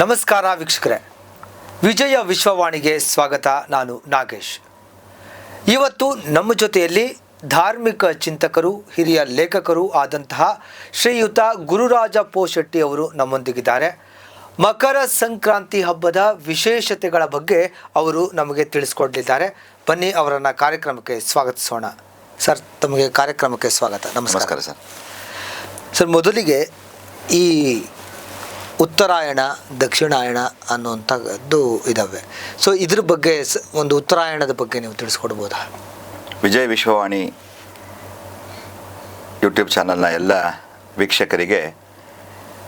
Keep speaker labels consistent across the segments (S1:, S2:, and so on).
S1: ನಮಸ್ಕಾರ ವೀಕ್ಷಕರೇ. ವಿಜಯ ವಿಶ್ವವಾಣಿಗೆ ಸ್ವಾಗತ ನಾನು ನಾಗೇಶ್. ಇವತ್ತು ನಮ್ಮ ಜೊತೆಯಲ್ಲಿ ಧಾರ್ಮಿಕ ಚಿಂತಕರು ಹಿರಿಯ ಲೇಖಕರು ಆದಂತಹ ಶ್ರೀಯುತ ಗುರುರಾಜ ಪೋಶೆಟ್ಟಿ ಅವರು ನಮ್ಮೊಂದಿಗಿದ್ದಾರೆ. ಮಕರ ಸಂಕ್ರಾಂತಿ ಹಬ್ಬದ ವಿಶೇಷತೆಗಳ ಬಗ್ಗೆ ಅವರು ನಮಗೆ ತಿಳಿಸ್ಕೊಡ್ಲಿದ್ದಾರೆ. ಬನ್ನಿ ಅವರನ್ನು ಕಾರ್ಯಕ್ರಮಕ್ಕೆ ಸ್ವಾಗತಿಸೋಣ. ಸರ್ ತಮಗೆ ಕಾರ್ಯಕ್ರಮಕ್ಕೆ ಸ್ವಾಗತ. ನಮಸ್ಕಾರ.
S2: ನಮಸ್ಕಾರ ಸರ್.
S1: ಸರ್ ಮೊದಲಿಗೆ ಈ ಉತ್ತರಾಯಣ, ದಕ್ಷಿಣಾಯಣ ಅನ್ನುವಂಥದ್ದು ಇದ್ದಾವೆ ಸೊ ಇದ್ರ ಬಗ್ಗೆ ಒಂದು ಉತ್ತರಾಯಣದ ಬಗ್ಗೆ ನೀವು ತಿಳಿಸ್ಕೊಡ್ಬೋದಾ?
S2: ವಿಜಯ ವಿಶ್ವವಾಣಿ ಯೂಟ್ಯೂಬ್ ಚಾನಲ್ನ ಎಲ್ಲ ವೀಕ್ಷಕರಿಗೆ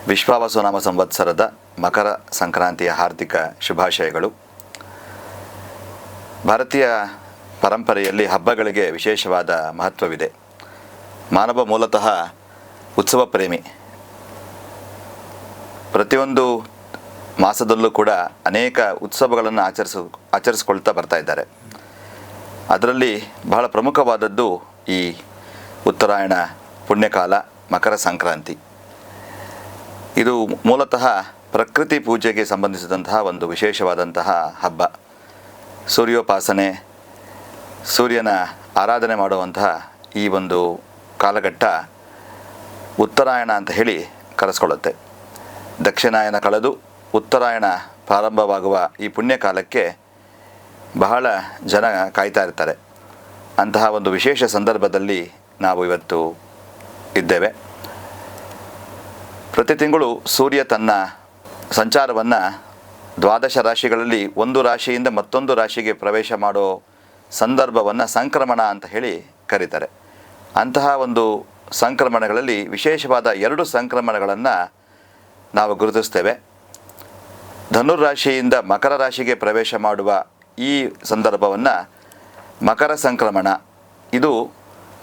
S2: ವಿಶ್ವಾವಸುನಾಮ ಸಂವತ್ಸರದ ಮಕರ ಸಂಕ್ರಾಂತಿಯ ಹಾರ್ದಿಕ ಶುಭಾಶಯಗಳು. ಭಾರತೀಯ ಪರಂಪರೆಯಲ್ಲಿ ಹಬ್ಬಗಳಿಗೆ ವಿಶೇಷವಾದ ಮಹತ್ವವಿದೆ. ಮಾನವ ಮೂಲತಃ ಉತ್ಸವ ಪ್ರೇಮಿ. ಪ್ರತಿಯೊಂದು ಮಾಸದಲ್ಲೂ ಕೂಡ ಅನೇಕ ಉತ್ಸವಗಳನ್ನು ಆಚರಿಸ, ಆಚರಿಸ್ಕೊಳ್ತಾ ಬರ್ತಾ ಇದ್ದಾರೆ. ಅದರಲ್ಲಿ ಬಹಳ ಪ್ರಮುಖವಾದದ್ದು ಈ ಉತ್ತರಾಯಣ ಪುಣ್ಯಕಾಲ ಮಕರ ಸಂಕ್ರಾಂತಿ. ಇದು ಮೂಲತಃ ಪ್ರಕೃತಿ ಪೂಜೆಗೆ ಸಂಬಂಧಿಸಿದಂತಹ ಒಂದು ವಿಶೇಷವಾದಂತಹ ಹಬ್ಬ. ಸೂರ್ಯೋಪಾಸನೆ, ಸೂರ್ಯನ ಆರಾಧನೆ ಮಾಡುವಂತಹ ಈ ಒಂದು ಕಾಲಘಟ್ಟ ಉತ್ತರಾಯಣ ಅಂತ ಹೇಳಿ ಕರೆಸ್ಕೊಳ್ಳುತ್ತೆ. ದಕ್ಷಿಣಾಯನ ಕಳೆದು ಉತ್ತರಾಯಣ ಪ್ರಾರಂಭವಾಗುವ ಈ ಪುಣ್ಯಕಾಲಕ್ಕೆ ಬಹಳ ಜನ ಕಾಯ್ತಾ ಇರ್ತಾರೆ. ಅಂತಹ ಒಂದು ವಿಶೇಷ ಸಂದರ್ಭದಲ್ಲಿ ನಾವು ಇವತ್ತು ಇದ್ದೇವೆ. ಪ್ರತಿ ತಿಂಗಳು ಸೂರ್ಯ ತನ್ನ ಸಂಚಾರವನ್ನು ದ್ವಾದಶ ರಾಶಿಗಳಲ್ಲಿ ಒಂದು ರಾಶಿಯಿಂದ ಮತ್ತೊಂದು ರಾಶಿಗೆ ಪ್ರವೇಶ ಮಾಡೋ ಸಂದರ್ಭವನ್ನು ಸಂಕ್ರಮಣ ಅಂತ ಹೇಳಿ ಕರೀತಾರೆ. ಅಂತಹ ಒಂದು ಸಂಕ್ರಮಣಗಳಲ್ಲಿ ವಿಶೇಷವಾದ ಎರಡು ಸಂಕ್ರಮಣಗಳನ್ನು ನಾವು ಗುರುತಿಸ್ತೇವೆ. ಧನುರಾಶಿಯಿಂದ ಮಕರ ರಾಶಿಗೆ ಪ್ರವೇಶ ಮಾಡುವ ಈ ಸಂದರ್ಭವನ್ನು ಮಕರ ಸಂಕ್ರಮಣ. ಇದು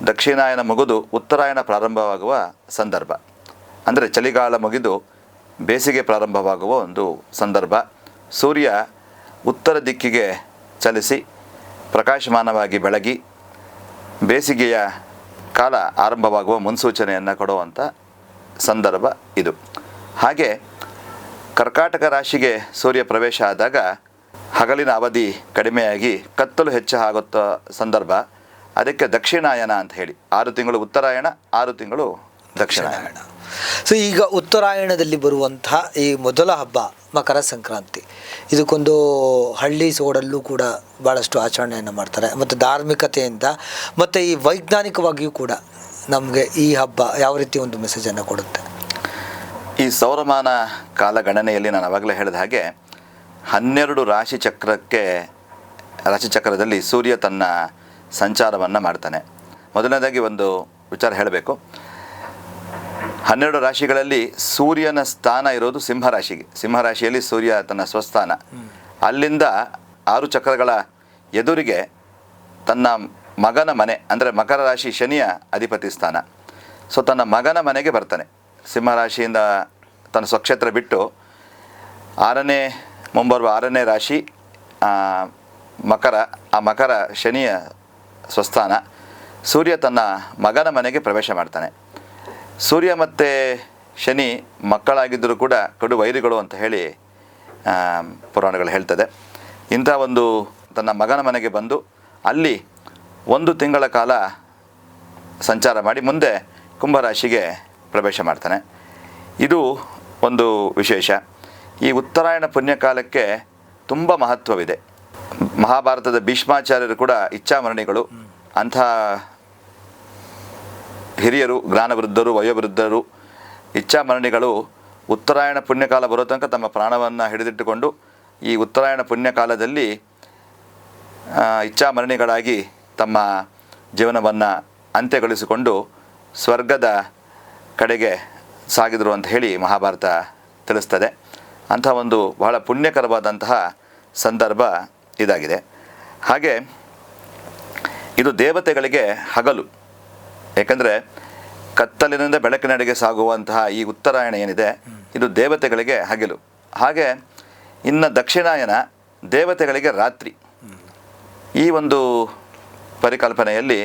S2: ದಕ್ಷಿಣಾಯನ ಮುಗಿದು ಉತ್ತರಾಯಣ ಪ್ರಾರಂಭವಾಗುವ ಸಂದರ್ಭ. ಅಂದರೆ ಚಳಿಗಾಲ ಮುಗಿದು ಬೇಸಿಗೆ ಪ್ರಾರಂಭವಾಗುವ ಒಂದು ಸಂದರ್ಭ. ಸೂರ್ಯ ಉತ್ತರ ದಿಕ್ಕಿಗೆ ಚಲಿಸಿ ಪ್ರಕಾಶಮಾನವಾಗಿ ಬೆಳಗಿ ಬೇಸಿಗೆಯ ಕಾಲ ಆರಂಭವಾಗುವ ಮುನ್ಸೂಚನೆಯನ್ನು ಕೊಡುವಂಥ ಸಂದರ್ಭ ಇದು. ಹಾಗೆ ಕರ್ಕಾಟಕ ರಾಶಿಗೆ ಸೂರ್ಯ ಪ್ರವೇಶ ಆದಾಗ ಹಗಲಿನ ಅವಧಿ ಕಡಿಮೆಯಾಗಿ ಕತ್ತಲು ಹೆಚ್ಚು ಆಗುತ್ತ ಸಂದರ್ಭ. ಅದಕ್ಕೆ ದಕ್ಷಿಣಾಯನ ಅಂತ ಹೇಳಿ. ಆರು ತಿಂಗಳು ಉತ್ತರಾಯಣ, ಆರು ತಿಂಗಳು ದಕ್ಷಿಣಾಯಣ.
S1: ಸೊ ಈಗ ಉತ್ತರಾಯಣದಲ್ಲಿ ಬರುವಂತಹ ಈ ಮೊದಲ ಹಬ್ಬ ಮಕರ ಸಂಕ್ರಾಂತಿ. ಇದಕ್ಕೊಂದು ಹಳ್ಳಿ ಸೋಡಲ್ಲೂ ಕೂಡ ಭಾಳಷ್ಟು ಆಚರಣೆಯನ್ನು ಮಾಡ್ತಾರೆ. ಮತ್ತು ಧಾರ್ಮಿಕತೆಯಿಂದ ಮತ್ತು ಈ ವೈಜ್ಞಾನಿಕವಾಗಿಯೂ ಕೂಡ ನಮಗೆ ಈ ಹಬ್ಬ ಯಾವ ರೀತಿ ಒಂದು ಮೆಸೇಜನ್ನು ಕೊಡುತ್ತೆ?
S2: ಈ ಸೌರಮಾನ ಕಾಲಗಣನೆಯಲ್ಲಿ ನಾನು ಅವಾಗಲೇ ಹೇಳಿದ ಹಾಗೆ ಹನ್ನೆರಡು ರಾಶಿ ಚಕ್ರಕ್ಕೆ ರಾಶಿಚಕ್ರದಲ್ಲಿ ಸೂರ್ಯ ತನ್ನ ಸಂಚಾರವನ್ನು ಮಾಡ್ತಾನೆ. ಮೊದಲನೇದಾಗಿ ಒಂದು ವಿಚಾರ ಹೇಳಬೇಕು. ಹನ್ನೆರಡು ರಾಶಿಗಳಲ್ಲಿ ಸೂರ್ಯನ ಸ್ಥಾನ ಇರೋದು ಸಿಂಹರಾಶಿಗೆ ಸಿಂಹರಾಶಿಯಲ್ಲಿ ಸೂರ್ಯ ತನ್ನ ಸ್ವಸ್ಥಾನ. ಅಲ್ಲಿಂದ ಆರು ಚಕ್ರಗಳ ಎದುರಿಗೆ ತನ್ನ ಮಗನ ಮನೆ, ಅಂದರೆ ಮಕರ ರಾಶಿ ಶನಿಯ ಅಧಿಪತಿ ಸ್ಥಾನ. ಸೊ ತನ್ನ ಮಗನ ಮನೆಗೆ ಬರ್ತಾನೆ. ಸಿಂಹರಾಶಿಯಿಂದ ತನ್ನ ಸ್ವಕ್ಷೇತ್ರ ಬಿಟ್ಟು ಆರನೇ, ಮುಂಬರುವ ಆರನೇ ರಾಶಿ ಮಕರ, ಆ ಮಕರ ಶನಿಯ ಸ್ವಸ್ಥಾನ. ಸೂರ್ಯ ತನ್ನ ಮಗನ ಮನೆಗೆ ಪ್ರವೇಶ ಮಾಡ್ತಾನೆ. ಸೂರ್ಯ ಮತ್ತು ಶನಿ ಮಕ್ಕಳಾಗಿದ್ದರೂ ಕೂಡ ಕಡು ವೈರಿಗಳು ಅಂತ ಹೇಳಿ ಪುರಾಣಗಳು ಹೇಳ್ತದೆ. ಇಂಥ ಒಂದು ತನ್ನ ಮಗನ ಮನೆಗೆ ಬಂದು ಅಲ್ಲಿ ಒಂದು ತಿಂಗಳ ಕಾಲ ಸಂಚಾರ ಮಾಡಿ ಮುಂದೆ ಕುಂಭರಾಶಿಗೆ ಪ್ರವೇಶ ಮಾಡ್ತಾನೆ. ಇದು ಒಂದು ವಿಶೇಷ. ಈ ಉತ್ತರಾಯಣ ಪುಣ್ಯಕಾಲಕ್ಕೆ ತುಂಬ ಮಹತ್ವವಿದೆ. ಮಹಾಭಾರತದ ಭೀಷ್ಮಾಚಾರ್ಯರು ಕೂಡ ಇಚ್ಛಾಮರಣಿಗಳು. ಅಂಥ ಹಿರಿಯರು, ಜ್ಞಾನವೃದ್ಧರು, ವಯೋವೃದ್ಧರು ಇಚ್ಛಾಮರಣಿಗಳು ಉತ್ತರಾಯಣ ಪುಣ್ಯಕಾಲ ಬರೋ ತನಕ ತಮ್ಮ ಪ್ರಾಣವನ್ನು ಹಿಡಿದಿಟ್ಟುಕೊಂಡು ಈ ಉತ್ತರಾಯಣ ಪುಣ್ಯಕಾಲದಲ್ಲಿ ಇಚ್ಛಾಮರಣಿಗಳಾಗಿ ತಮ್ಮ ಜೀವನವನ್ನು ಅಂತ್ಯಗೊಳಿಸಿಕೊಂಡು ಸ್ವರ್ಗದ ಕಡೆಗೆ ಸಾಗಿದರು ಅಂತ ಹೇಳಿ ಮಹಾಭಾರತ ತಿಳಿಸ್ತದೆ. ಅಂಥ ಒಂದು ಬಹಳ ಪುಣ್ಯಕರವಾದಂತಹ ಸಂದರ್ಭ ಇದಾಗಿದೆ. ಹಾಗೆ ಇದು ದೇವತೆಗಳಿಗೆ ಹಗಲು. ಏಕೆಂದರೆ ಕತ್ತಲಿನಿಂದ ಬೆಳಕಿನಡೆಗೆ ಸಾಗುವಂತಹ ಈ ಉತ್ತರಾಯಣ ಏನಿದೆ, ಇದು ದೇವತೆಗಳಿಗೆ ಹಗಲು. ಹಾಗೆ ಇನ್ನು ದಕ್ಷಿಣಾಯನ ದೇವತೆಗಳಿಗೆ ರಾತ್ರಿ. ಈ ಒಂದು ಪರಿಕಲ್ಪನೆಯಲ್ಲಿ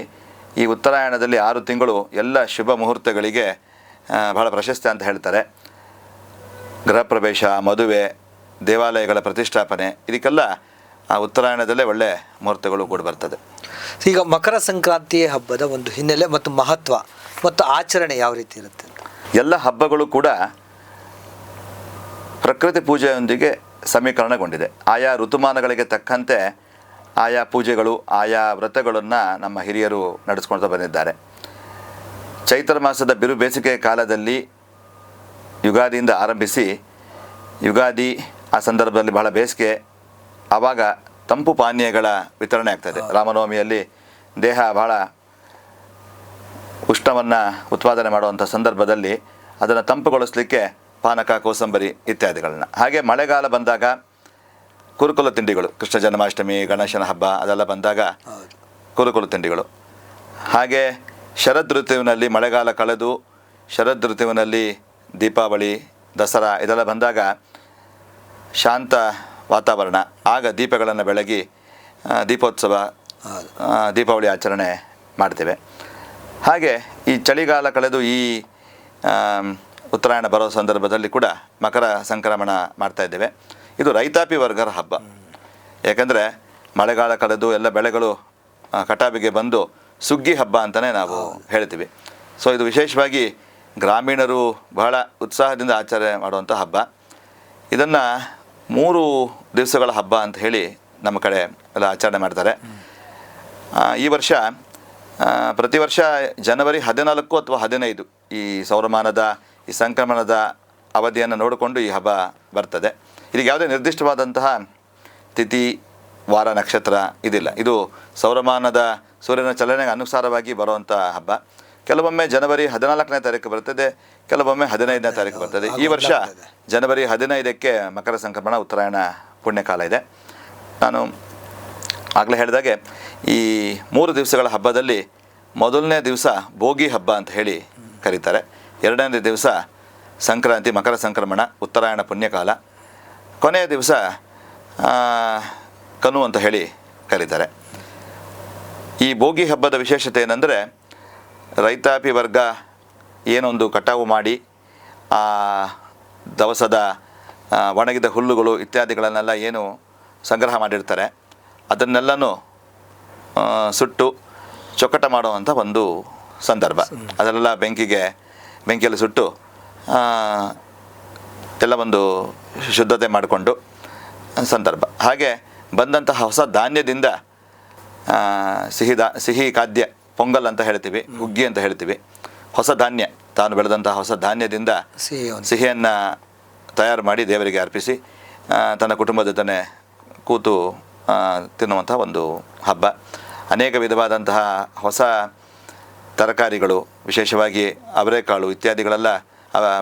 S2: ಈ ಉತ್ತರಾಯಣದಲ್ಲಿ ಆರು ತಿಂಗಳು ಎಲ್ಲ ಶುಭ ಮುಹೂರ್ತಗಳಿಗೆ ಬಹಳ ಪ್ರಶಸ್ತಿ ಅಂತ ಹೇಳ್ತಾರೆ. ಗೃಹಪ್ರವೇಶ ಮದುವೆ ದೇವಾಲಯಗಳ ಪ್ರತಿಷ್ಠಾಪನೆ ಇದಕ್ಕೆಲ್ಲ ಆ ಉತ್ತರಾಯಣದಲ್ಲೇ ಒಳ್ಳೆ ಮುಹೂರ್ತಗಳು ಕೂಡ ಬರ್ತದೆ.
S1: ಈಗ ಮಕರ ಸಂಕ್ರಾಂತಿ ಹಬ್ಬದ ಒಂದು ಹಿನ್ನೆಲೆ ಮತ್ತು ಮಹತ್ವ ಮತ್ತು ಆಚರಣೆ ಯಾವ ರೀತಿ ಇರುತ್ತೆ?
S2: ಎಲ್ಲ ಹಬ್ಬಗಳು ಕೂಡ ಪ್ರಕೃತಿ ಪೂಜೆಯೊಂದಿಗೆ ಸಮೀಕರಣಗೊಂಡಿದೆ. ಆಯಾ ಋತುಮಾನಗಳಿಗೆ ತಕ್ಕಂತೆ ಆಯಾ ಪೂಜೆಗಳು ಆಯಾ ವ್ರತಗಳನ್ನು ನಮ್ಮ ಹಿರಿಯರು ನಡೆಸ್ಕೊಳ್ತಾ ಬಂದಿದ್ದಾರೆ. ಚೈತ್ರ ಮಾಸದ ಬಿರು ಬೇಸಿಗೆ ಕಾಲದಲ್ಲಿ ಯುಗಾದಿಯಿಂದ ಆರಂಭಿಸಿ ಯುಗಾದಿ ಆ ಸಂದರ್ಭದಲ್ಲಿ ಬಹಳ ಬೇಸಿಗೆ ಆವಾಗ ತಂಪು ಪಾನೀಯಗಳ ವಿತರಣೆ ಆಗ್ತದೆ. ರಾಮನವಮಿಯಲ್ಲಿ ದೇಹ ಬಹಳ ಉಷ್ಣವನ್ನು ಉತ್ಪಾದನೆ ಮಾಡುವಂಥ ಸಂದರ್ಭದಲ್ಲಿ ಅದನ್ನು ತಂಪುಗೊಳಿಸಲಿಕ್ಕೆ ಪಾನಕ ಕೋಸಂಬರಿ ಇತ್ಯಾದಿಗಳನ್ನ. ಹಾಗೆ ಮಳೆಗಾಲ ಬಂದಾಗ ಕುರುಕುಲ ತಿಂಡಿಗಳು ಕೃಷ್ಣ ಜನ್ಮಾಷ್ಟಮಿ ಗಣೇಶನ ಹಬ್ಬ ಅದೆಲ್ಲ ಬಂದಾಗ
S1: ಕುರುಕುಲ
S2: ಕುರುಕುಲು ತಿಂಡಿಗಳು. ಹಾಗೆ ಶರದ್ ಋತುವಿನಲ್ಲಿ ಮಳೆಗಾಲ ಕಳೆದು, ಶರದ್ ಋತುವಿನಲ್ಲಿ ದೀಪಾವಳಿ, ದಸರಾ ಇದೆಲ್ಲ ಬಂದಾಗ ಶಾಂತ ವಾತಾವರಣ. ಆಗ ದೀಪಗಳನ್ನು ಬೆಳಗಿ ದೀಪೋತ್ಸವ ದೀಪಾವಳಿ ಆಚರಣೆ ಮಾಡ್ತೇವೆ. ಹಾಗೆ ಈ ಚಳಿಗಾಲ ಕಳೆದು ಈ ಉತ್ತರಾಯಣ ಬರೋ ಸಂದರ್ಭದಲ್ಲಿ ಕೂಡ ಮಕರ ಸಂಕ್ರಮಣ ಮಾಡ್ತಾ ಇದ್ದೇವೆ. ಇದು ರೈತಾಪಿ ವರ್ಗರ ಹಬ್ಬ. ಯಾಕಂದರೆ ಮಳೆಗಾಲ ಕಳೆದು ಎಲ್ಲ ಬೆಳೆಗಳು ಕಟಾವಿಗೆ ಬಂದು ಸುಗ್ಗಿ ಹಬ್ಬ ಅಂತಲೇ ನಾವು ಹೇಳ್ತೀವಿ. ಸೊ ಇದು ವಿಶೇಷವಾಗಿ ಗ್ರಾಮೀಣರು ಬಹಳ ಉತ್ಸಾಹದಿಂದ ಆಚರಣೆ ಮಾಡುವಂಥ ಹಬ್ಬ. ಇದನ್ನು ಮೂರು ದಿವಸಗಳ ಹಬ್ಬ ಅಂತ ಹೇಳಿ ನಮ್ಮ ಕಡೆ ಎಲ್ಲ ಆಚರಣೆ ಮಾಡ್ತಾರೆ. ಈ ವರ್ಷ ಪ್ರತಿ ವರ್ಷ ಜನವರಿ ಹದಿನಾಲ್ಕು ಅಥವಾ ಹದಿನೈದು ಈ ಸೌರಮಾನದ ಈ ಸಂಕ್ರಮಣದ ಅವಧಿಯನ್ನು ನೋಡಿಕೊಂಡು ಈ ಹಬ್ಬ ಬರ್ತದೆ. ಇದಕ್ಕೆ ಯಾವುದೇ ನಿರ್ದಿಷ್ಟವಾದಂತಹ ತಿಥಿ ವಾರ ನಕ್ಷತ್ರ ಇದಿಲ್ಲ. ಇದು ಸೌರಮಾನದ ಸೂರ್ಯನ ಚಲನೆಗೆ ಅನುಸಾರವಾಗಿ ಬರುವಂಥ ಹಬ್ಬ. ಕೆಲವೊಮ್ಮೆ ಜನವರಿ ಹದಿನಾಲ್ಕನೇ ತಾರೀಕು ಬರ್ತದೆ, ಕೆಲವೊಮ್ಮೆ ಹದಿನೈದನೇ ತಾರೀಕು ಬರ್ತದೆ. ಈ ವರ್ಷ ಜನವರಿ ಹದಿನೈದಕ್ಕೆ ಮಕರ ಸಂಕ್ರಮಣ, ಉತ್ತರಾಯಣ ಪುಣ್ಯಕಾಲ ಇದೆ. ನಾನು ಆಗಲೇ ಹೇಳಿದಾಗೆ, ಈ ಮೂರು ದಿವಸಗಳ ಹಬ್ಬದಲ್ಲಿ ಮೊದಲನೇ ದಿವಸ ಭೋಗಿ ಹಬ್ಬ ಅಂತ ಹೇಳಿ ಕರೀತಾರೆ. ಎರಡನೇ ದಿವಸ ಸಂಕ್ರಾಂತಿ, ಮಕರ ಸಂಕ್ರಮಣ, ಉತ್ತರಾಯಣ ಪುಣ್ಯಕಾಲ. ಕೊನೆಯ ದಿವಸ ಕನು ಅಂತ ಹೇಳಿ ಕರೀತಾರೆ. ಈ ಭೋಗಿ ಹಬ್ಬದ ವಿಶೇಷತೆ ಏನಂದರೆ ರೈತಾಪಿ ವರ್ಗ ಏನೊಂದು ಕಟಾವು ಮಾಡಿ, ಆ ದವಸದ ಒಣಗಿದ ಹುಲ್ಲುಗಳು ಇತ್ಯಾದಿಗಳನ್ನೆಲ್ಲ ಏನು ಸಂಗ್ರಹ ಮಾಡಿರ್ತಾರೆ. ಅದನ್ನೆಲ್ಲನೂ ಸುಟ್ಟು ಚೊಕ್ಕಟ ಮಾಡುವಂಥ ಒಂದು ಸಂದರ್ಭ. ಅದೆಲ್ಲ ಬೆಂಕಿಗೆ, ಬೆಂಕಿಯಲ್ಲಿ ಸುಟ್ಟು ಎಲ್ಲ ಒಂದು ಶುದ್ಧತೆ ಮಾಡಿಕೊಂಡು ಸಂದರ್ಭ. ಹಾಗೆ ಬಂದಂತಹ ಹೊಸ ಧಾನ್ಯದಿಂದ ಸಿಹಿ ದಾ ಸಿಹಿ ಖಾದ್ಯ ಪೊಂಗಲ್ ಅಂತ ಹೇಳ್ತೀವಿ ಹುಗ್ಗಿ ಅಂತ ಹೇಳ್ತೀವಿ. ಹೊಸ ಧಾನ್ಯ ತಾನು ಬೆಳೆದಂತಹ ಹೊಸ ಧಾನ್ಯದಿಂದ ಸಿಹಿಯನ್ನು ತಯಾರು ಮಾಡಿ ದೇವರಿಗೆ ಅರ್ಪಿಸಿ ತನ್ನ ಕುಟುಂಬದ ಜೊತೆ ಕೂತು ತಿನ್ನುವಂತಹ ತಿನ್ನುವಂಥ ಒಂದು ಹಬ್ಬ. ಅನೇಕ ವಿಧವಾದಂತಹ ಹೊಸ ತರಕಾರಿಗಳು ವಿಶೇಷವಾಗಿ ಅವರೆಕಾಳು ಇತ್ಯಾದಿಗಳೆಲ್ಲ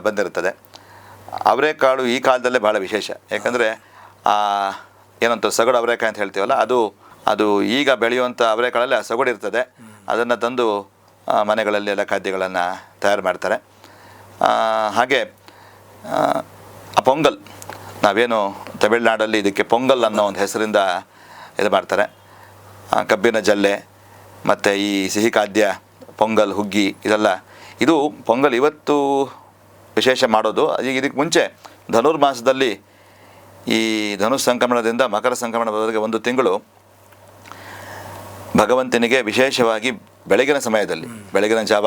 S2: ಬಂದಿರುತ್ತದೆ. ಅವರೆಕಾಳು ಈ ಕಾಲದಲ್ಲೇ ಭಾಳ ವಿಶೇಷ. ಯಾಕಂದರೆ ಏನಂತ ಸಗಡು ಅವರೆಕಾಯಿ ಅಂತ ಹೇಳ್ತೀವಲ್ಲ ಅದು ಅದು ಈಗ ಬೆಳೆಯುವಂಥ ಅವರೆಕಾಳಲ್ಲಿ ಆ ಸೊಗಡು ಇರ್ತದೆ. ಅದನ್ನು ತಂದು ಮನೆಗಳಲ್ಲಿ ಎಲ್ಲ ಖಾದ್ಯಗಳನ್ನು ತಯಾರು ಮಾಡ್ತಾರೆ. ಹಾಗೆ ಪೊಂಗಲ್, ನಾವೇನು ತಮಿಳುನಾಡಲ್ಲಿ ಇದಕ್ಕೆ ಪೊಂಗಲ್ ಅನ್ನೋ ಒಂದು ಹೆಸರಿಂದ ಇದು ಮಾಡ್ತಾರೆ. ಕಬ್ಬಿನ ಜಲ್ಲೆ, ಮತ್ತು ಈ ಸಿಹಿ ಖಾದ್ಯ, ಪೊಂಗಲ್, ಹುಗ್ಗಿ, ಇದೆಲ್ಲ. ಇದು ಪೊಂಗಲ್ ಇವತ್ತು ವಿಶೇಷ ಮಾಡೋದು. ಈಗ ಇದಕ್ಕೆ ಮುಂಚೆ ಧನುರ್ಮಾಸದಲ್ಲಿ ಈ ಧನುಸ್ ಸಂಕ್ರಮಣದಿಂದ ಮಕರ ಸಂಕ್ರಮಣದವರೆಗೆ ಒಂದು ತಿಂಗಳು ಭಗವಂತನಿಗೆ ವಿಶೇಷವಾಗಿ ಬೆಳಗಿನ ಸಮಯದಲ್ಲಿ, ಬೆಳಗಿನ ಜಾವ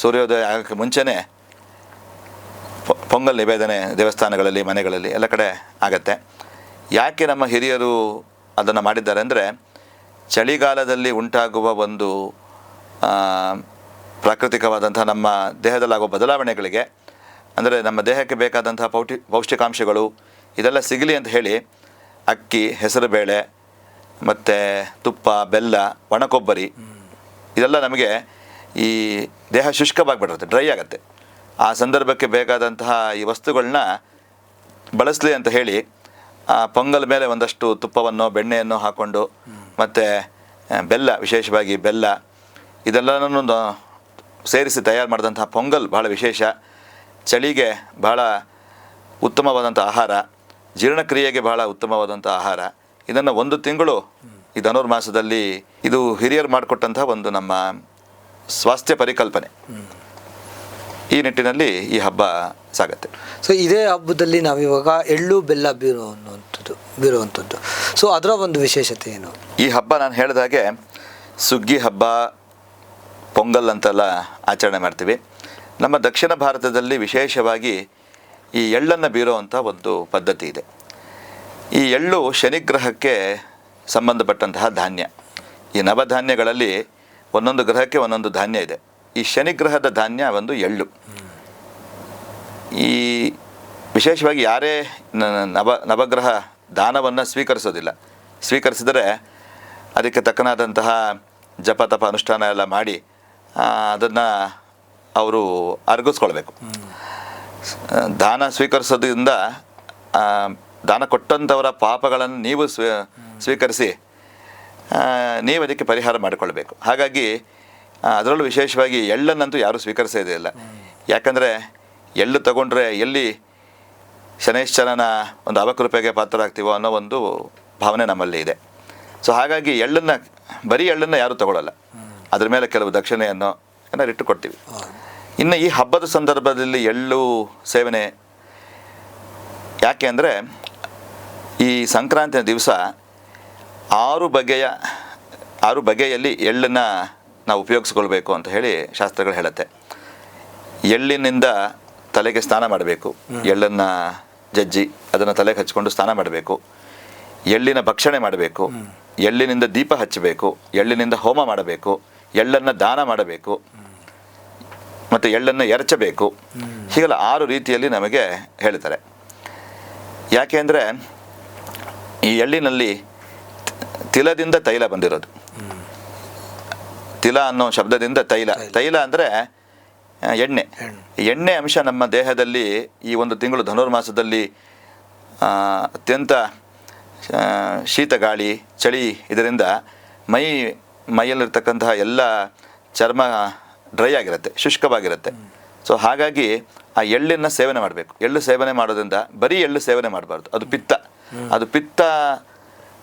S2: ಸೂರ್ಯೋದಯ ಆಗೋಕ್ಕೆ ಮುಂಚೆನೇ ಪೊಂಗಲ್ ನಿವೇದನೆ ದೇವಸ್ಥಾನಗಳಲ್ಲಿ, ಮನೆಗಳಲ್ಲಿ ಎಲ್ಲ ಕಡೆ ಆಗತ್ತೆ. ಯಾಕೆ ನಮ್ಮ ಹಿರಿಯರು ಅದನ್ನು ಮಾಡಿದ್ದಾರೆ ಅಂದರೆ, ಚಳಿಗಾಲದಲ್ಲಿ ಉಂಟಾಗುವ ಒಂದು ಪ್ರಾಕೃತಿಕವಾದಂಥ ನಮ್ಮ ದೇಹದಲ್ಲಾಗುವ ಬದಲಾವಣೆಗಳಿಗೆ, ಅಂದರೆ ನಮ್ಮ ದೇಹಕ್ಕೆ ಬೇಕಾದಂತಹ ಪೌಟಿ, ಪೌಷ್ಟಿಕಾಂಶಗಳು, ಇದೆಲ್ಲ ಸಿಗಲಿ ಅಂತ ಹೇಳಿ ಅಕ್ಕಿ, ಹೆಸರುಬೇಳೆ ಮತ್ತು ತುಪ್ಪ, ಬೆಲ್ಲ ಒಣಕೊಬ್ಬರಿ ಇದೆಲ್ಲ ನಮಗೆ ಈ ದೇಹ ಶುಷ್ಕವಾಗಿಬಿಡುತ್ತೆ ಡ್ರೈ ಆಗುತ್ತೆ. ಆ ಸಂದರ್ಭಕ್ಕೆ ಬೇಕಾದಂತಹ ಈ ವಸ್ತುಗಳನ್ನ ಬಳಸಲಿ ಅಂತ ಹೇಳಿ, ಆ ಪೊಂಗಲ್ ಮೇಲೆ ಒಂದಷ್ಟು ತುಪ್ಪವನ್ನು, ಬೆಣ್ಣೆಯನ್ನು ಹಾಕ್ಕೊಂಡು ಮತ್ತು ಬೆಲ್ಲ, ವಿಶೇಷವಾಗಿ ಬೆಲ್ಲ ಇದೆಲ್ಲನೂ ಸೇರಿಸಿ ತಯಾರು ಮಾಡಿದಂತಹ ಪೊಂಗಲ್ ಬಹಳ ವಿಶೇಷ. ಚಳಿಗೆ ಬಹಳ ಉತ್ತಮವಾದಂಥ ಆಹಾರ, ಜೀರ್ಣಕ್ರಿಯೆಗೆ ಬಹಳ ಉತ್ತಮವಾದಂಥ ಆಹಾರ. ಇದನ್ನು ಒಂದು ತಿಂಗಳು ಈ ಧನುರ್ಮಾಸದಲ್ಲಿ ಇದು ಹಿರಿಯರು ಮಾಡಿಕೊಟ್ಟಂತಹ ಒಂದು ನಮ್ಮ ಸ್ವಾಸ್ಥ್ಯ ಪರಿಕಲ್ಪನೆ. ಈ ನಿಟ್ಟಿನಲ್ಲಿ ಈ ಹಬ್ಬ ಸಾಗತ್ತೆ.
S1: ಸೊ ಇದೇ ಹಬ್ಬದಲ್ಲಿ ನಾವಿವಾಗ ಎಳ್ಳು ಬೆಲ್ಲ ಬೀರೋ ಅನ್ನುವಂಥದ್ದು ಬೀರುವಂಥದ್ದು. ಸೊ ಅದರ ಒಂದು ವಿಶೇಷತೆ ಏನು?
S2: ಈ ಹಬ್ಬ ನಾನು ಹೇಳಿದ ಹಾಗೆ ಸುಗ್ಗಿ ಹಬ್ಬ ಪೊಂಗಲ್ ಅಂತೆಲ್ಲ ಆಚರಣೆ ಮಾಡ್ತೀವಿ. ನಮ್ಮ ದಕ್ಷಿಣ ಭಾರತದಲ್ಲಿ ವಿಶೇಷವಾಗಿ ಈ ಎಳ್ಳನ್ನು ಬೀರೋ ಒಂದು ಪದ್ಧತಿ ಇದೆ. ಈ ಎಳ್ಳು ಶನಿಗ್ರಹಕ್ಕೆ ಸಂಬಂಧಪಟ್ಟಂತಹ ಧಾನ್ಯ. ಈ ನವಧಾನ್ಯಗಳಲ್ಲಿ ಒಂದೊಂದು ಗ್ರಹಕ್ಕೆ ಒಂದೊಂದು ಧಾನ್ಯ ಇದೆ. ಈ ಶನಿಗ್ರಹದ ಧಾನ್ಯ ಒಂದು ಎಳ್ಳು. ಈ ವಿಶೇಷವಾಗಿ ಯಾರೇ ನವ, ನವಗ್ರಹ ದಾನವನ್ನು ಸ್ವೀಕರಿಸೋದಿಲ್ಲ. ಸ್ವೀಕರಿಸಿದರೆ ಅದಕ್ಕೆ ತಕ್ಕನಾದಂತಹ ಜಪ, ತಪ, ಅನುಷ್ಠಾನ ಎಲ್ಲ ಮಾಡಿ ಅದನ್ನು ಅವರು ಅರ್ಗಿಸ್ಕೊಳ್ಬೇಕು. ದಾನ ಸ್ವೀಕರಿಸೋದ್ರಿಂದ ದಾನ ಕೊಟ್ಟಂಥವರ ಪಾಪಗಳನ್ನು ನೀವು ಸ್ವೀ, ಸ್ವೀಕರಿಸಿ ನೀವು ಅದಕ್ಕೆ ಪರಿಹಾರ ಮಾಡಿಕೊಳ್ಬೇಕು ಹಾಗಾಗಿ ಅದರಲ್ಲೂ ವಿಶೇಷವಾಗಿ ಎಳ್ಳನ್ನಂತೂ ಯಾರೂ ಸ್ವೀಕರಿಸೋದೇ ಇಲ್ಲ. ಯಾಕಂದರೆ, ಎಳ್ಳು ತಗೊಂಡ್ರೆ ಎಲ್ಲಿ ಶನೈಶ್ಚರನ ಒಂದು ಅವಕೃಪೆಗೆ ಪಾತ್ರರಾಗ್ತೀವೋ ಅನ್ನೋ ಒಂದು ಭಾವನೆ ನಮ್ಮಲ್ಲಿ ಇದೆ. ಸೊ ಹಾಗಾಗಿ ಎಳ್ಳನ್ನು, ಬರೀ ಎಳ್ಳನ್ನು ಯಾರೂ ತಗೊಳ್ಳಲ್ಲ ಅದ್ರ ಮೇಲೆ ಕೆಲವು ದಕ್ಷಿಣೆಯನ್ನು ಏನಾದ್ರು ಇಟ್ಟು ಕೊಡ್ತೀವಿ ಇನ್ನು ಈ ಹಬ್ಬದ ಸಂದರ್ಭದಲ್ಲಿ ಎಳ್ಳು ಸೇವನೆ ಯಾಕೆ ಅಂದರೆ ಈ ಸಂಕ್ರಾಂತಿಯ ದಿವಸ ಆರು ಬಗೆಯ ಆರು ಬಗೆಯಲ್ಲಿ ಎಳ್ಳನ್ನು ನಾವು ಉಪಯೋಗಿಸ್ಕೊಳ್ಬೇಕು ಅಂತ ಹೇಳಿ ಶಾಸ್ತ್ರಗಳು ಹೇಳುತ್ತೆ. ಎಳ್ಳಿನಿಂದ ತಲೆಗೆ ಸ್ನಾನ ಮಾಡಬೇಕು. ಎಳ್ಳನ್ನು ಜಜ್ಜಿ ಅದನ್ನು ತಲೆಗೆ ಹಚ್ಕೊಂಡು ಸ್ನಾನ ಮಾಡಬೇಕು. ಎಳ್ಳಿನ ಭಕ್ಷಣೆ ಮಾಡಬೇಕು. ಎಳ್ಳಿನಿಂದ ದೀಪ ಹಚ್ಚಬೇಕು. ಎಳ್ಳಿನಿಂದ ಹೋಮ ಮಾಡಬೇಕು. ಎಳ್ಳನ್ನು ದಾನ ಮಾಡಬೇಕು. ಮತ್ತು ಎಳ್ಳನ್ನು ಎರಚಬೇಕು. ಹೀಗೆಲ್ಲ ಆರು ರೀತಿಯಲ್ಲಿ ನಮಗೆ ಹೇಳ್ತಾರೆ. ಯಾಕೆ ಅಂದರೆ ಈ ಎಳ್ಳಿನಲ್ಲಿ ತಿಲದಿಂದ ತೈಲ ಬಂದಿರೋದು. ತಿಲ ಅನ್ನೋ ಶಬ್ದದಿಂದ ತೈಲ. ತೈಲ. ಅಂದರೆ ಎಣ್ಣೆ. ಎಣ್ಣೆ. ಅಂಶ ನಮ್ಮ ದೇಹದಲ್ಲಿ ಈ ಒಂದು ತಿಂಗಳು ಧನುರ್ಮಾಸದಲ್ಲಿ ಅತ್ಯಂತ ಶೀತ ಗಾಳಿ ಚಳಿ ಇದರಿಂದ ಮೈ ಮೈಯಲ್ಲಿರ್ತಕ್ಕಂತಹ ಎಲ್ಲ ಚರ್ಮ ಡ್ರೈ ಆಗಿರುತ್ತೆ ಶುಷ್ಕವಾಗಿರುತ್ತೆ. ಸೊ ಹಾಗಾಗಿ ಆ ಎಳ್ಳನ್ನು ಸೇವನೆ ಮಾಡಬೇಕು. ಎಳ್ಳು ಸೇವನೆ ಮಾಡೋದ್ರಿಂದ ಬರೀ ಎಳ್ಳು ಸೇವನೆ ಮಾಡಬಾರ್ದು. ಅದು ಪಿತ್ತ. ಅದು ಪಿತ್ತ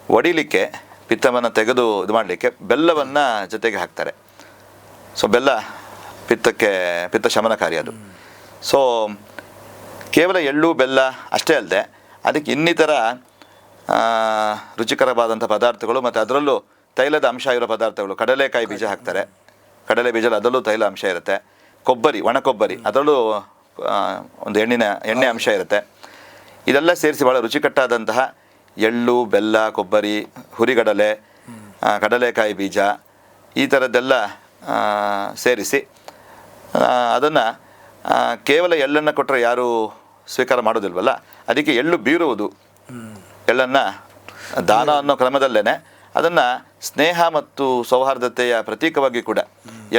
S2: ಒಡಿಲಿಕ್ಕೆ, ಪಿತ್ತವನ್ನು ತೆಗೆದು ಇದು ಮಾಡಲಿಕ್ಕೆ ಬೆಲ್ಲವನ್ನು ಜೊತೆಗೆ ಹಾಕ್ತಾರೆ. ಸೊ ಬೆಲ್ಲ ಪಿತ್ತಕ್ಕೆ, ಪಿತ್ತ ಶಮನಕಾರಿ ಅದು. ಸೊ ಕೇವಲ ಎಳ್ಳು, ಬೆಲ್ಲ ಅಷ್ಟೇ ಅಲ್ಲದೆ ಅದಕ್ಕೆ ಇನ್ನಿತರ ರುಚಿಕರವಾದಂಥ ಪದಾರ್ಥಗಳು ಮತ್ತು ಅದರಲ್ಲೂ ತೈಲದ ಅಂಶ ಇರೋ ಪದಾರ್ಥಗಳು, ಕಡಲೆಕಾಯಿ ಬೀಜ ಹಾಕ್ತಾರೆ. ಕಡಲೆ ಬೀಜ ಅದರಲ್ಲೂ ತೈಲ ಅಂಶ ಇರುತ್ತೆ. ಕೊಬ್ಬರಿ, ಒಣ ಕೊಬ್ಬರಿ, ಅದರಲ್ಲೂ ಒಂದು ಎಣ್ಣಿನ, ಎಣ್ಣೆ ಅಂಶ ಇರುತ್ತೆ. ಇದೆಲ್ಲ ಸೇರಿಸಿ ಭಾಳ ರುಚಿಕಟ್ಟಾದಂತಹ ಎಳ್ಳು, ಬೆಲ್ಲ, ಕೊಬ್ಬರಿ, ಹುರಿಗಡಲೆ ಕಡಲೆಕಾಯಿ ಬೀಜ ಈ ಥರದ್ದೆಲ್ಲ ಸೇರಿಸಿ. ಅದನ್ನು ಕೇವಲ ಎಳ್ಳನ್ನು ಕೊಟ್ಟರೆ ಯಾರೂ ಸ್ವೀಕಾರ ಮಾಡೋದಿಲ್ವಲ್ಲ? ಅದಕ್ಕೆ ಎಳ್ಳು ಬೀರುವುದು. ಎಳ್ಳನ್ನು ದಾನ ಅನ್ನೋ ಕ್ರಮದಲ್ಲೇ ಅದನ್ನು ಸ್ನೇಹ ಮತ್ತು ಸೌಹಾರ್ದತೆಯ ಪ್ರತೀಕವಾಗಿ ಕೂಡ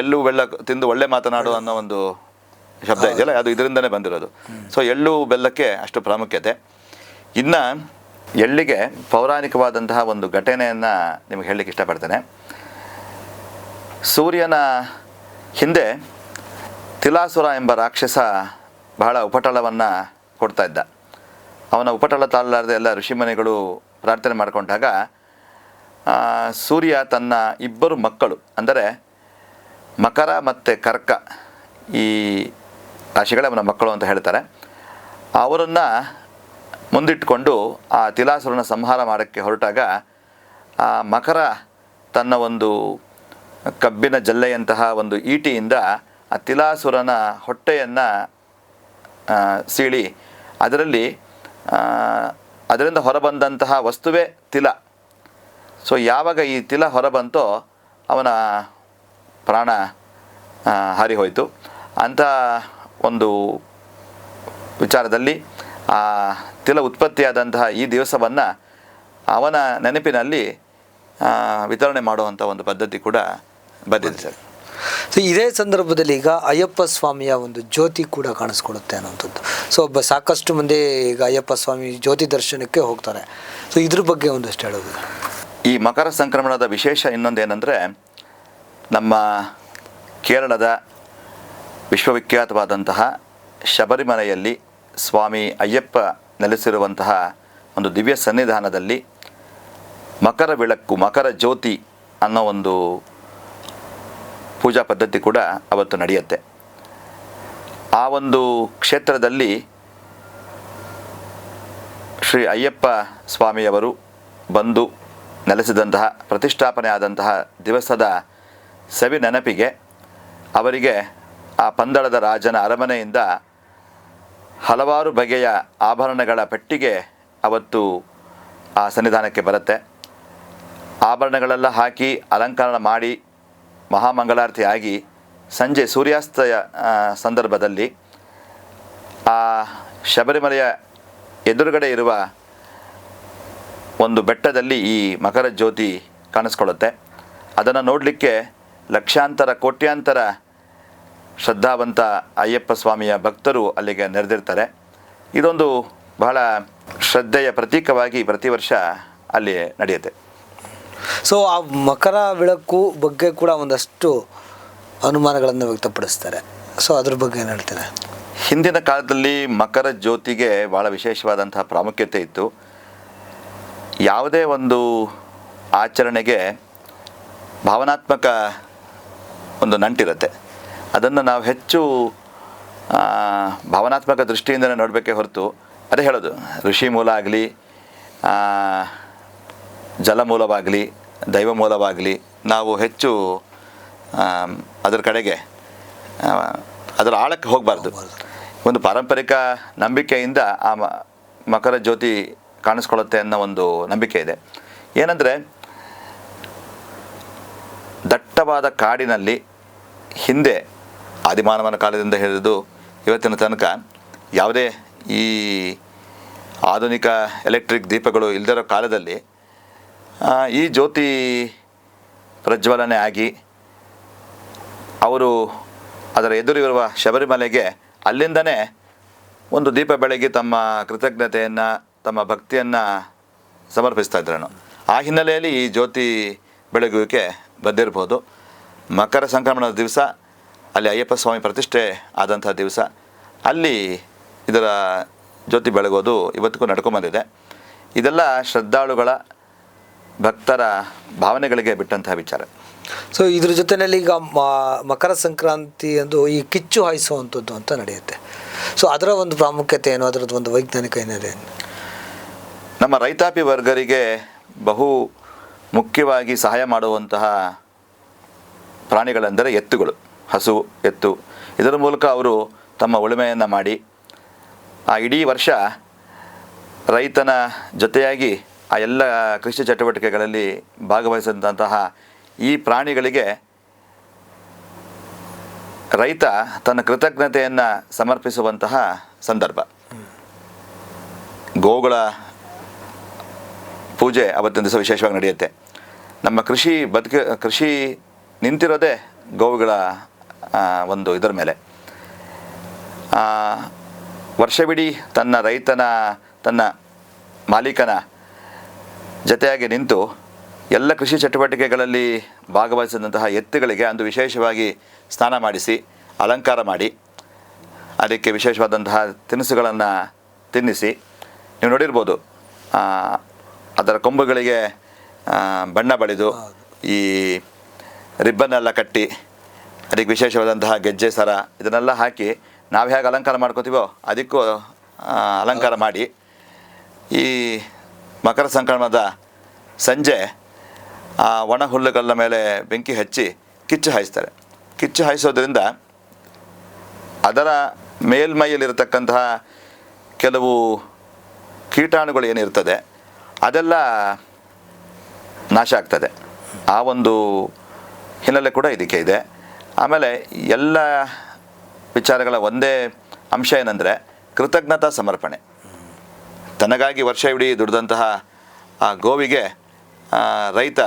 S2: ಎಳ್ಳು ಬೆಳ್ಳ ತಿಂದು ಒಳ್ಳೆ ಮಾತನಾಡು ಅನ್ನೋ ಒಂದು ಶಬ್ದ ಇದೆಯಲ್ಲ ಅದು ಇದರಿಂದನೇ ಬಂದಿರೋದು. ಸೊ ಎಳ್ಳು ಬೆಲ್ಲಕ್ಕೆ ಅಷ್ಟು ಪ್ರಾಮುಖ್ಯತೆ. ಇನ್ನು ಎಳ್ಳಿಗೆ ಪೌರಾಣಿಕವಾದಂತಹ ಒಂದು ಘಟನೆಯನ್ನು ನಿಮಗೆ ಹೇಳಲಿಕ್ಕೆ ಇಷ್ಟಪಡ್ತೇನೆ. ಸೂರ್ಯನ ಹಿಂದೆ ತಿಲಾಸುರ ಎಂಬ ರಾಕ್ಷಸ ಬಹಳ ಉಪಟಳವನ್ನು ಕೊಡ್ತಾ ಇದ್ದ. ಅವನ ಉಪಟಳ ತಾಳಲಾರದೆ ಎಲ್ಲ ಋಷಿಮನೆಗಳು ಪ್ರಾರ್ಥನೆ ಮಾಡಿಕೊಂಡಾಗ ಸೂರ್ಯ ತನ್ನ ಇಬ್ಬರು ಮಕ್ಕಳು ಅಂದರೆ ಮಕರ ಮತ್ತು ಕರ್ಕ ಈ ರಾಶಿಗಳೇ ಅವನ ಮಕ್ಕಳು ಅಂತ ಹೇಳ್ತಾರೆ. ಅವರನ್ನು ಮುಂದಿಟ್ಟುಕೊಂಡು ಆ ತಿಲಾಸುರನ ಸಂಹಾರ ಮಾಡೋಕ್ಕೆ ಹೊರಟಾಗ ಆ ಮಕರ ತನ್ನ ಒಂದು ಕಬ್ಬಿನ ಜಲ್ಲೆಯಂತಹ ಒಂದು ಈಟಿಯಿಂದ ಆ ತಿಲಾಸುರನ ಹೊಟ್ಟೆಯನ್ನು ಸೀಳಿ ಅದರಲ್ಲಿ ಅದರಿಂದ ಹೊರಬಂದಂತಹ ವಸ್ತುವೇ ತಿಲ. ಸೊ ಯಾವಾಗ ಈ ತಿಲ ಹೊರಬಂತೋ ಅವನ ಪ್ರಾಣ ಹಾರಿಹೋಯಿತು ಹಾರಿ ಹೋಯಿತು. ಅಂಥ ಒಂದು ವಿಚಾರದಲ್ಲಿ ಆ ತಿಲ ಉತ್ಪತ್ತಿಯಾದಂತಹ ಈ ದಿವಸವನ್ನು ಅವನ ನೆನಪಿನಲ್ಲಿ ವಿತರಣೆ ಮಾಡುವಂಥ ಒಂದು ಪದ್ಧತಿ ಕೂಡ ಬಂದಿದೆ ಸರ್.
S1: ಸೊ ಇದೇ ಸಂದರ್ಭದಲ್ಲಿ ಈಗ ಅಯ್ಯಪ್ಪ ಸ್ವಾಮಿಯ ಒಂದು ಜ್ಯೋತಿ ಕೂಡ ಕಾಣಿಸ್ಕೊಡುತ್ತೆ ಅನ್ನೋಂಥದ್ದು ಸೊ ಒಬ್ಬ ಸಾಕಷ್ಟು ಮಂದಿ ಈಗ ಅಯ್ಯಪ್ಪ ಸ್ವಾಮಿ ಜ್ಯೋತಿ ದರ್ಶನಕ್ಕೆ ಹೋಗ್ತಾರೆ. ಸೊ ಇದ್ರ ಬಗ್ಗೆ ಒಂದಷ್ಟು ಹೇಳೋದು.
S2: ಈ ಮಕರ ಸಂಕ್ರಮಣದ ವಿಶೇಷ ಇನ್ನೊಂದೇನೆಂದರೆ ನಮ್ಮ ಕೇರಳದ ವಿಶ್ವವಿಖ್ಯಾತವಾದಂತಹ ಶಬರಿಮಲೆಯಲ್ಲಿ ಸ್ವಾಮಿ ಅಯ್ಯಪ್ಪ ನೆಲೆಸಿರುವಂತಹ ಒಂದು ದಿವ್ಯ ಸನ್ನಿಧಾನದಲ್ಲಿ ಮಕರ ಬೆಳಕು ಮಕರ ಜ್ಯೋತಿ ಅನ್ನೋ ಒಂದು ಪೂಜಾ ಪದ್ಧತಿ ಕೂಡ ಅವತ್ತು ನಡೆಯುತ್ತೆ. ಆ ಒಂದು ಕ್ಷೇತ್ರದಲ್ಲಿ ಶ್ರೀ ಅಯ್ಯಪ್ಪ ಸ್ವಾಮಿಯವರು ಬಂದು ನೆಲೆಸಿದಂತಹ ಪ್ರತಿಷ್ಠಾಪನೆ ಆದಂತಹ ದಿವಸದ ಸವಿ ನೆನಪಿಗೆ ಅವರಿಗೆ ಆ ಪಂದಳದ ರಾಜನ ಅರಮನೆಯಿಂದ ಹಲವಾರು ಬಗೆಯ ಆಭರಣಗಳ ಪೆಟ್ಟಿಗೆ ಅವತ್ತು ಆ ಸನ್ನಿಧಾನಕ್ಕೆ ಬರುತ್ತೆ. ಆಭರಣಗಳೆಲ್ಲ ಹಾಕಿ ಅಲಂಕಾರ ಮಾಡಿ ಮಹಾಮಂಗಳಾರತಿ ಆಗಿ ಸಂಜೆ ಸೂರ್ಯಾಸ್ತಯ ಸಂದರ್ಭದಲ್ಲಿ ಆ ಶಬರಿಮಲೆಯ ಎದುರುಗಡೆ ಇರುವ ಒಂದು ಬೆಟ್ಟದಲ್ಲಿ ಈ ಮಕರ ಜ್ಯೋತಿ ಕಾಣಿಸ್ಕೊಳ್ಳುತ್ತೆ. ಅದನ್ನು ನೋಡಲಿಕ್ಕೆ ಲಕ್ಷಾಂತರ, ಕೋಟ್ಯಾಂತರ ಶ್ರದ್ಧಾವಂತ ಅಯ್ಯಪ್ಪ ಸ್ವಾಮಿಯ ಭಕ್ತರು ಅಲ್ಲಿಗೆ ನೆರೆದಿರ್ತಾರೆ. ಇದೊಂದು ಬಹಳ ಶ್ರದ್ಧೆಯ ಪ್ರತೀಕವಾಗಿ ಪ್ರತಿ ವರ್ಷ ಅಲ್ಲಿ ನಡೆಯುತ್ತೆ.
S1: ಸೊ ಆ ಮಕರ ಬೆಳಕು ಬಗ್ಗೆ ಕೂಡ ಒಂದಷ್ಟು ಅನುಮಾನಗಳನ್ನು ವ್ಯಕ್ತಪಡಿಸ್ತಾರೆ. ಸೊ ಅದ್ರ ಬಗ್ಗೆ ಏನು ಹೇಳ್ತಾರೆ?
S2: ಹಿಂದಿನ ಕಾಲದಲ್ಲಿ ಮಕರ ಜ್ಯೋತಿಗೆ ಭಾಳ ವಿಶೇಷವಾದಂತಹ ಪ್ರಾಮುಖ್ಯತೆ ಇತ್ತು. ಯಾವುದೇ ಒಂದು ಆಚರಣೆಗೆ ಭಾವನಾತ್ಮಕ ಒಂದು ನಂಟಿರುತ್ತೆ. ಅದನ್ನು ನಾವು ಹೆಚ್ಚು ಭಾವನಾತ್ಮಕ ದೃಷ್ಟಿಯಿಂದ ನೋಡಬೇಕೇ ಹೊರತು ಅದೇ ಹೇಳೋದು. ಋಷಿ ಮೂಲ ಆಗಲಿ ಜಲ ಮೂಲವಾಗಲಿ, ದೈವ ಮೂಲವಾಗಲಿ ನಾವು ಹೆಚ್ಚು ಅದರ ಕಡೆಗೆ ಅದರ ಆಳಕ್ಕೆ ಹೋಗಬಾರ್ದು. ಒಂದು ಪಾರಂಪರಿಕ ನಂಬಿಕೆಯಿಂದ ಆ ಮಕರ ಜ್ಯೋತಿ ಕಾಣಿಸ್ಕೊಳ್ಳುತ್ತೆ ಅನ್ನೋ ಒಂದು ನಂಬಿಕೆ ಇದೆ. ಏನಂದರೆ, ದಟ್ಟವಾದ ಕಾಡಿನಲ್ಲಿ ಹಿಂದೆ ಆದಿಮಾನವನ ಕಾಲದಿಂದ ಹಿಡಿದು ಇವತ್ತಿನ ತನಕ ಯಾವುದೇ ಈ ಆಧುನಿಕ ಎಲೆಕ್ಟ್ರಿಕ್ ದೀಪಗಳು ಇಲ್ಲದಿರೋ ಕಾಲದಲ್ಲಿ ಈ ಜ್ಯೋತಿ ಪ್ರಜ್ವಲನೆ ಆಗಿ ಅವರು ಅದರ ಎದುರಿರುವ ಶಬರಿಮಲೆಗೆ ಅಲ್ಲಿಂದನೇ ಒಂದು ದೀಪ ಬೆಳಗಿ ತಮ್ಮ ಕೃತಜ್ಞತೆಯನ್ನು, ತಮ್ಮ ಭಕ್ತಿಯನ್ನು ಸಮರ್ಪಿಸ್ತಾ ಇದ್ರನು. ಆ ಹಿನ್ನೆಲೆಯಲ್ಲಿ ಈ ಜ್ಯೋತಿ ಬೆಳಗುವಿಕೆ ಬಂದಿರ್ಬೋದು. ಮಕರ ಸಂಕ್ರಮಣದ ದಿವಸ ಅಲ್ಲಿ ಅಯ್ಯಪ್ಪ ಸ್ವಾಮಿ ಪ್ರತಿಷ್ಠೆ ಆದಂಥ ದಿವಸ. ಅಲ್ಲಿ ಇದರ ಜ್ಯೋತಿ ಬೆಳಗೋದು ಇವತ್ತಿಗೂ ನಡ್ಕೊಂಬಂದಿದೆ ಇದೆಲ್ಲ ಶ್ರದ್ಧಾಳುಗಳ ಭಕ್ತರ ಭಾವನೆಗಳಿಗೆ ಬಿಟ್ಟಂತಹ ವಿಚಾರ.
S1: ಸೊ ಇದ್ರ ಜೊತೆಯಲ್ಲಿ ಈಗ ಮಕರ ಸಂಕ್ರಾಂತಿ ಎಂದು ಈ ಕಿಚ್ಚು ಹಾಯಿಸುವಂಥದ್ದು ಅಂತ ನಡೆಯುತ್ತೆ. ಸೊ ಅದರ ಒಂದು ಪ್ರಾಮುಖ್ಯತೆ ಏನು? ಅದರದ್ದು ಒಂದು ವೈಜ್ಞಾನಿಕ ಏನಿದೆ?
S2: ನಮ್ಮ ರೈತಾಪಿ ವರ್ಗರಿಗೆ ಬಹು ಮುಖ್ಯವಾಗಿ ಸಹಾಯ ಮಾಡುವಂತಹ ಪ್ರಾಣಿಗಳೆಂದರೆ ಎತ್ತುಗಳು. ಹಸು ಎತ್ತು. ಇದರ ಮೂಲಕ ಅವರು ತಮ್ಮ ಉಳುಮೆಯನ್ನು ಮಾಡಿ, ಆ ಇಡೀ ವರ್ಷ ರೈತನ ಜೊತೆಯಾಗಿ ಆ ಎಲ್ಲ ಕೃಷಿ ಚಟುವಟಿಕೆಗಳಲ್ಲಿ ಭಾಗವಹಿಸಿದಂತಹ ಈ ಪ್ರಾಣಿಗಳಿಗೆ ರೈತ ತನ್ನ ಕೃತಜ್ಞತೆಯನ್ನು ಸಮರ್ಪಿಸುವಂತಹ ಸಂದರ್ಭ. ಗೋವುಗಳ ಪೂಜೆ ಅವತ್ತಿನ ದಿವಸ ವಿಶೇಷವಾಗಿ ನಡೆಯುತ್ತೆ. ನಮ್ಮ ಕೃಷಿ ಬದುಕ, ಕೃಷಿ ನಿಂತಿರೋದೇ ಗೋವುಗಳ ಒಂದು ಇದರ ಮೇಲೆ. ವರ್ಷವಿಡೀ ತನ್ನ ರೈತನ ತನ್ನ ಮಾಲೀಕನ ಜೊತೆಯಾಗಿ ನಿಂತು ಎಲ್ಲ ಕೃಷಿ ಚಟುವಟಿಕೆಗಳಲ್ಲಿ ಭಾಗವಹಿಸಿದಂತಹ ಎತ್ತುಗಳಿಗೆ ಅಂದು ವಿಶೇಷವಾಗಿ ಸ್ನಾನ ಮಾಡಿಸಿ ಅಲಂಕಾರ ಮಾಡಿ ಅದಕ್ಕೆ ವಿಶೇಷವಾದಂತಹ ತಿನಿಸುಗಳನ್ನು ತಿನ್ನಿಸಿ. ನೀವು ನೋಡಿರ್ಬೋದು ಅದರ ಕೊಂಬುಗಳಿಗೆ ಬಣ್ಣ ಬಳಿದು ಈ ರಿಬ್ಬನ್ನೆಲ್ಲ ಕಟ್ಟಿ ಅದಕ್ಕೆ ವಿಶೇಷವಾದಂತಹ ಗೆಜ್ಜೆ, ಸರ ಇದನ್ನೆಲ್ಲ ಹಾಕಿ ನಾವು ಹೇಗೆ ಅಲಂಕಾರ ಮಾಡ್ಕೋತೀವೋ ಅದಕ್ಕೂ ಅಲಂಕಾರ ಮಾಡಿ. ಈ ಮಕರ ಸಂಕ್ರಮಣದ ಸಂಜೆ, ಆ, ಒಣ ಹುಲ್ಲುಗಳ ಮೇಲೆ ಬೆಂಕಿ ಹಚ್ಚಿ ಕಿಚ್ಚು ಹಾಯಿಸ್ತಾರೆ. ಕಿಚ್ಚು ಹಾಯಿಸೋದ್ರಿಂದ ಅದರ ಮೇಲ್ಮೈಯಲ್ಲಿರತಕ್ಕಂತಹ ಕೆಲವು ಕೀಟಾಣುಗಳು ಏನಿರ್ತದೆ, ಅದೆಲ್ಲ ನಾಶ ಆಗ್ತದೆ. ಆ ಒಂದು ಹಿನ್ನೆಲೆ ಕೂಡ ಇದಕ್ಕೆ ಇದೆ. ಆಮೇಲೆ ಎಲ್ಲ ವಿಚಾರಗಳ ಒಂದೇ ಅಂಶ ಏನಂದರೆ ಕೃತಜ್ಞತಾ ಸಮರ್ಪಣೆ. ತನಗಾಗಿ ವರ್ಷ ಇಡೀ ದುಡಿದಂತಹ ಆ ಗೋವಿಗೆ ರೈತ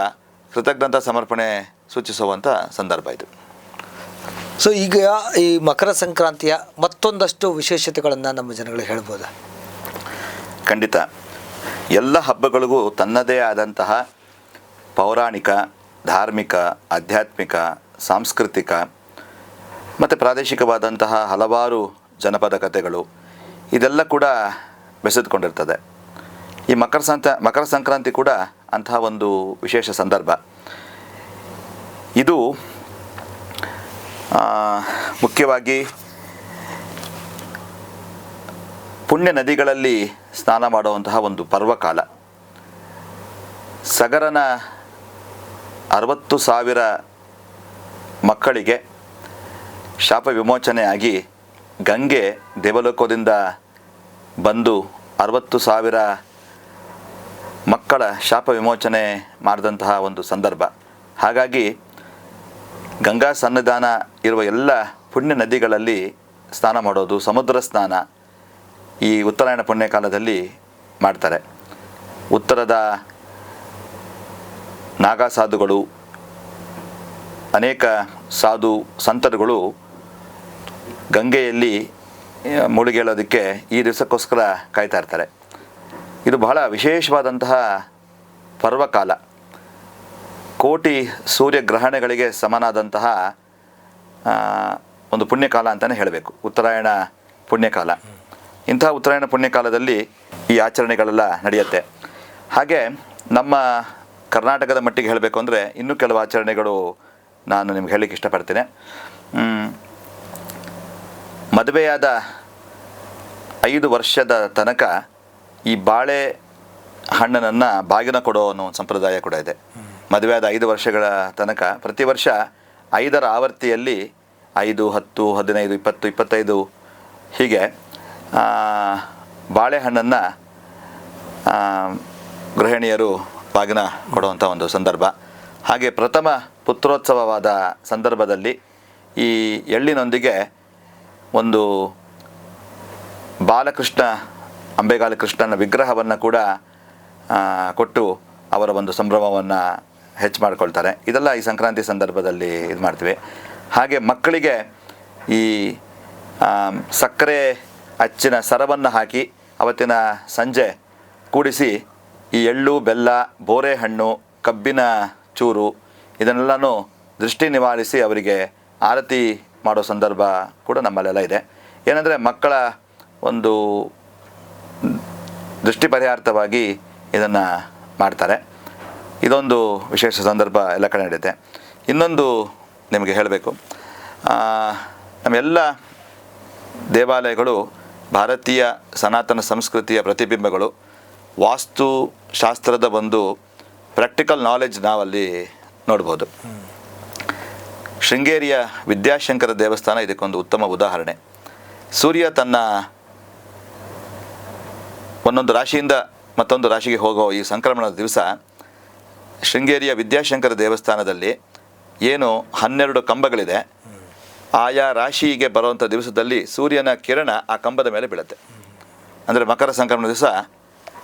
S2: ಕೃತಜ್ಞತಾ ಸಮರ್ಪಣೆ ಸೂಚಿಸುವಂಥ ಸಂದರ್ಭ ಇದು.
S1: ಸೊ ಈಗ ಈ ಮಕರ ಸಂಕ್ರಾಂತಿಯ ಮತ್ತೊಂದಷ್ಟು ವಿಶೇಷತೆಗಳನ್ನು ನಮ್ಮ ಜನಗಳು ಹೇಳ್ಬೋದಾ?
S2: ಖಂಡಿತ. ಎಲ್ಲ ಹಬ್ಬಗಳಿಗೂ ತನ್ನದೇ ಆದಂತಹ ಪೌರಾಣಿಕ ಧಾರ್ಮಿಕ ಆಧ್ಯಾತ್ಮಿಕ ಸಾಂಸ್ಕೃತಿಕ ಮತ್ತು ಪ್ರಾದೇಶಿಕವಾದಂತಹ ಹಲವಾರು ಜನಪದ ಕಥೆಗಳು ಇದೆಲ್ಲ ಕೂಡ ಬೆಸೆದುಕೊಂಡಿರ್ತದೆ. ಈ ಮಕರ ಸಂತ ಮಕರ ಸಂಕ್ರಾಂತಿ ಕೂಡ ಅಂತಹ ಒಂದು ವಿಶೇಷ ಸಂದರ್ಭ. ಇದು ಮುಖ್ಯವಾಗಿ ಪುಣ್ಯ ನದಿಗಳಲ್ಲಿ ಸ್ನಾನ ಮಾಡುವಂತಹ ಒಂದು ಪರ್ವಕಾಲ. ಸಗರನ ಅರವತ್ತು ಸಾವಿರ ಮಕ್ಕಳಿಗೆ ಶಾಪ ವಿಮೋಚನೆಯಾಗಿ ಗಂಗೆ ದೇವಲೋಕದಿಂದ ಬಂದು ಅರವತ್ತು ಸಾವಿರ ಮಕ್ಕಳ ಶಾಪ ವಿಮೋಚನೆ ಮಾಡಿದಂತಹ ಒಂದು ಸಂದರ್ಭ. ಹಾಗಾಗಿ ಗಂಗಾ ಸನ್ನಿಧಾನ ಇರುವ ಎಲ್ಲ ಪುಣ್ಯ ನದಿಗಳಲ್ಲಿ ಸ್ನಾನ ಮಾಡೋದು, ಸಮುದ್ರ ಸ್ನಾನ ಈ ಉತ್ತರಾಯಣ ಪುಣ್ಯಕಾಲದಲ್ಲಿ ಮಾಡ್ತಾರೆ. ಉತ್ತರದ ನಾಗಾ ಸಾಧುಗಳು ಅನೇಕ ಸಾಧು ಸಂತರುಗಳು ಗಂಗೆಯಲ್ಲಿ ಮುಳುಗೇಳೋದಕ್ಕೆ ಈ ದಿವಸಕ್ಕೋಸ್ಕರ ಕಾಯ್ತಾ ಇರ್ತಾರೆ. ಇದು ಬಹಳ ವಿಶೇಷವಾದಂತಹ ಪರ್ವಕಾಲ. ಕೋಟಿ ಸೂರ್ಯಗ್ರಹಣಗಳಿಗೆ ಸಮನಾದಂತಹ ಒಂದು ಪುಣ್ಯಕಾಲ ಅಂತಲೇ ಹೇಳಬೇಕು. ಉತ್ತರಾಯಣ ಪುಣ್ಯಕಾಲ. ಇಂತಹ ಉತ್ತರಾಯಣ ಪುಣ್ಯಕಾಲದಲ್ಲಿ ಈ ಆಚರಣೆಗಳೆಲ್ಲ ನಡೆಯುತ್ತೆ. ಹಾಗೆ ನಮ್ಮ ಕರ್ನಾಟಕದ ಮಟ್ಟಿಗೆ ಹೇಳಬೇಕು ಅಂದರೆ ಇನ್ನೂ ಕೆಲವು ಆಚರಣೆಗಳು ನಾನು ನಿಮ್ಗೆ ಹೇಳಲಿಕ್ಕೆ ಇಷ್ಟಪಡ್ತೇನೆ. ಮದುವೆಯಾದ ಐದು ವರ್ಷದ ತನಕ ಈ ಬಾಳೆ ಹಣ್ಣನ್ನು ಬಾಗಿನ ಕೊಡೋ ಅನ್ನೋ ಒಂದು ಸಂಪ್ರದಾಯ ಕೂಡ ಇದೆ. ಮದುವೆಯಾದ ಐದು ವರ್ಷಗಳ ತನಕ ಪ್ರತಿ ವರ್ಷ ಐದರ ಆವರ್ತಿಯಲ್ಲಿ ಐದು, ಹತ್ತು, ಹದಿನೈದು, ಇಪ್ಪತ್ತು, ಇಪ್ಪತ್ತೈದು ಹೀಗೆ ಬಾಳೆಹಣ್ಣನ್ನು ಗೃಹಿಣಿಯರು ಬಾಗಿನ ಕೊಡುವಂಥ ಒಂದು ಸಂದರ್ಭ. ಹಾಗೆ ಪ್ರಥಮ ಪುತ್ರೋತ್ಸವವಾದ ಸಂದರ್ಭದಲ್ಲಿ ಈ ಎಳ್ಳಿನೊಂದಿಗೆ ಒಂದು ಬಾಲಕೃಷ್ಣ, ಅಂಬೆಗಾಲ ಕೃಷ್ಣನ ವಿಗ್ರಹವನ್ನು ಕೂಡ ಕೊಟ್ಟು ಅವರ ಒಂದು ಸಂಭ್ರಮವನ್ನು ಹೆಚ್ಚು ಮಾಡ್ಕೊಳ್ತಾರೆ. ಇದೆಲ್ಲ ಈ ಸಂಕ್ರಾಂತಿ ಸಂದರ್ಭದಲ್ಲಿ ಇದು ಮಾಡ್ತೀವಿ. ಹಾಗೆ ಮಕ್ಕಳಿಗೆ ಈ ಸಕ್ಕರೆ ಅಚ್ಚಿನ ಸರವನ್ನು ಹಾಕಿ ಅವತ್ತಿನ ಸಂಜೆ ಕೂಡಿಸಿ ಈ ಎಳ್ಳು, ಬೆಲ್ಲ ಬೋರೆ ಹಣ್ಣು ಕಬ್ಬಿನ ಚೂರು ಇದನ್ನೆಲ್ಲನೂ ದೃಷ್ಟಿ ನಿವಾರಿಸಿ ಅವರಿಗೆ ಆರತಿ ಮಾಡೋ ಸಂದರ್ಭ ಕೂಡ ನಮ್ಮಲ್ಲೆಲ್ಲ ಇದೆ. ಏನಂದರೆ ಮಕ್ಕಳ ಒಂದು ದೃಷ್ಟಿ ಪರಿಹಾರ್ಥವಾಗಿ ಇದನ್ನು ಮಾಡ್ತಾರೆ. ಇದೊಂದು ವಿಶೇಷ ಸಂದರ್ಭ ಎಲ್ಲ ಕಡೆ ನಡೆಯುತ್ತೆ. ಇನ್ನೊಂದು ನಿಮಗೆ ಹೇಳಬೇಕು. ನಮ್ಮೆಲ್ಲ ದೇವಾಲಯಗಳು ಭಾರತೀಯ ಸನಾತನ ಸಂಸ್ಕೃತಿಯ ಪ್ರತಿಬಿಂಬಗಳು. ವಾಸ್ತು ಶಾಸ್ತ್ರದ ಒಂದು ಪ್ರಾಕ್ಟಿಕಲ್ ನಾಲೆಜ್ ನಾವಲ್ಲಿ ನೋಡ್ಬೋದು. ಶೃಂಗೇರಿಯ ವಿದ್ಯಾಶಂಕರ ದೇವಸ್ಥಾನ ಇದಕ್ಕೊಂದು ಉತ್ತಮ ಉದಾಹರಣೆ. ಸೂರ್ಯ ತನ್ನ ಒಂದೊಂದು ರಾಶಿಯಿಂದ ಮತ್ತೊಂದು ರಾಶಿಗೆ ಹೋಗೋ ಈ ಸಂಕ್ರಮಣದ ದಿವಸ ಶೃಂಗೇರಿಯ ವಿದ್ಯಾಶಂಕರ ದೇವಸ್ಥಾನದಲ್ಲಿ ಏನು ಹನ್ನೆರಡು ಕಂಬಗಳಿದೆ. ಆಯಾ ರಾಶಿಗೆ ಬರುವಂಥ ದಿವಸದಲ್ಲಿ ಸೂರ್ಯನ ಕಿರಣ ಆ ಕಂಬದ ಮೇಲೆ ಬೀಳುತ್ತೆ. ಅಂದರೆ ಮಕರ ಸಂಕ್ರಮಣ ದಿವಸ